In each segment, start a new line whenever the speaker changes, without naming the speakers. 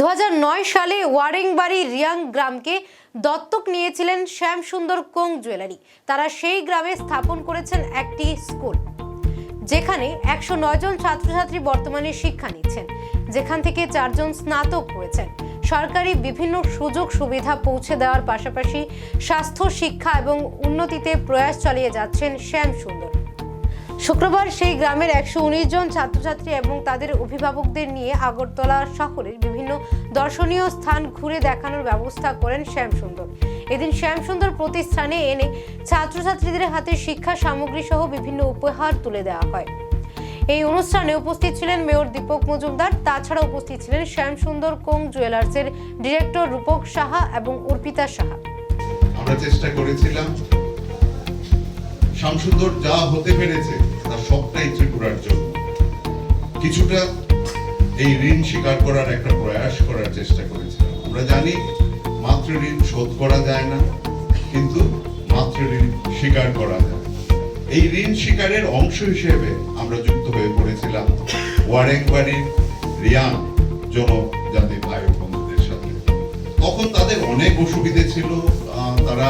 দু হাজার নয় সালে ওয়ারেংবাড়ি রিয়াং গ্রামকে দত্তক নিয়েছিলেন শ্যাম সুন্দর কোং জুয়েলারি। তারা সেই গ্রামে স্থাপন করেছেন একটি স্কুল, যেখানে একশো নয় জন ছাত্রছাত্রী বর্তমানে শিক্ষা নিচ্ছেন, যেখান থেকে চারজন স্নাতক হয়েছেন। সরকারি বিভিন্ন সুযোগ সুবিধা পৌঁছে দেওয়ার পাশাপাশি স্বাস্থ্য, শিক্ষা এবং উন্নতিতে প্রয়াস চালিয়ে যাচ্ছেন শ্যাম সুন্দর শুক্রবার সেই গ্রামের একশো উনিশ জন ছাত্রছাত্রী এবং তাদের অভিভাবকদের নিয়ে আগরতলা শহরের বিভিন্ন দর্শনীয় স্থান ঘুরে দেখানোর ব্যবস্থা করেন শ্যামসুন্দর। এদিন শ্যামসুন্দর প্রতিষ্ঠানে এনে ছাত্রছাত্রীদের হাতে শিক্ষা সামগ্রী সহ বিভিন্ন উপহার তুলে দেওয়া হয়। এই অনুষ্ঠানে উপস্থিত ছিলেন মেয়র দীপক মজুমদার, তাছাড়া উপস্থিত ছিলেন শ্যামসুন্দর কোং জুয়েলার্সের ডিরেক্টর রূপক সাহা এবং অর্পিতা সাহা।
আমরা চেষ্টা করেছিলাম শামসুন্দর যা হতে পেরেছে সবটাই ত্রিপুরার জন্য। কিছুটা এই ঋণ স্বীকার করার একটা প্রয়াস করার চেষ্টা করেছিলাম। আমরা জানি মাতৃ ঋণ শোধ করা যায় না, কিন্তু মাতৃ ঋণ স্বীকার করা যায়। এই ঋণ স্বীকারের অংশ হিসেবে আমরা যুক্ত হয়ে পড়েছিলাম ওয়ারেংবাড়ির রিয়াং জনজাতি ভাই বন্ধুদের সাথে। তখন তাদের অনেক অসুবিধে ছিল তারা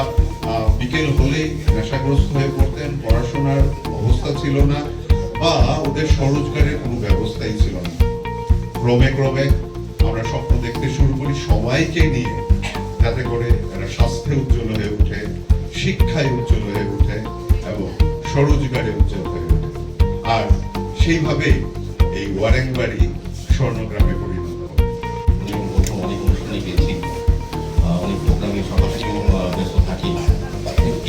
বিকেল হলেই নেশাগ্রস্ত হয়ে পড়তেন, পড়াশোনার অবস্থা ছিল না। বা ওদের স্বরোজগারের কোনো ব্যবস্থাই ছিল না। ক্রমে ক্রমে আমরা স্বপ্ন দেখতে শুরু করি সবাইকে নিয়ে যাতে করে এরা স্বাস্থ্যে উজ্জ্বল হয়ে ওঠে শিক্ষায় উজ্জ্বল হয়ে ওঠে এবং স্বরোজগারে উজ্জ্বল হয়ে ওঠে। আর সেইভাবেই এই ওয়ারেংবাড়ি স্বর্ণগ্রামে পরিণত
অনেক অনুষ্ঠানে গেছি অনেক প্রোগ্রামে সকাল থেকেও ব্যস্ত থাকি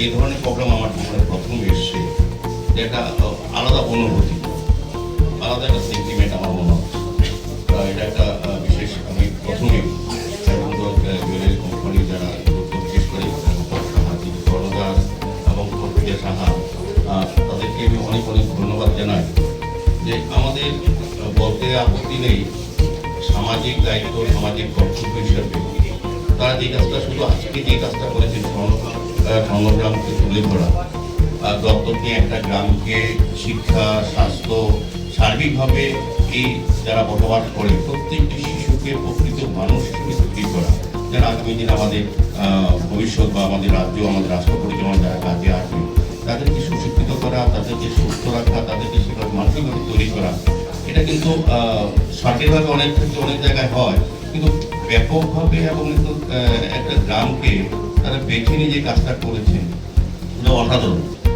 এই ধরনের প্রোগ্রাম আমার জীবনে প্রথম এসছে। যে একটা আহ, আলাদা অনুভূতি। আলাদা একটা সেন্টিমেন্ট আমার মনে হচ্ছে এটা একটা বিশেষ আমি প্রথমে জুয়েলারি কোম্পানি যারা বিশেষ করে সামাজিক কর্ণদাস এবং প্রক্রিয়া সাহা তাদেরকে আমি অনেক অনেক ধন্যবাদ জানাই যে আমাদের বলতে আপত্তি নেই সামাজিক দায়িত্ব সামাজিক কর্তব্য হিসাবে। তারা যে কাজটা শুধু আজকে যে কাজটা করেছেন আহ, তুলে ধরা দত্তক একটা গ্রামকে শিক্ষা স্বাস্থ্য সার্বিকভাবে এই যারা বসবাস করে প্রত্যেকটি শিশুকে প্রকৃত মানুষ তৈরি করা। যারা আগামী দিন আমাদের ভবিষ্যৎ বা আমাদের রাজ্য আমাদের রাষ্ট্র পরিচালনা যারা কাজে আসবে তাদেরকে সুশিক্ষিত করা তাদেরকে সুস্থ রাখা তাদেরকে সেভাবে মানসিকভাবে তৈরি করা। এটা কিন্তু আহ, সরকারিভাবে অনেক ক্ষেত্রে অনেক জায়গায় হয় কিন্তু ব্যাপকভাবে এবং একটা গ্রামকে তারা বেছে নিয়ে যে কাজটা করেছেন অসাধারণ।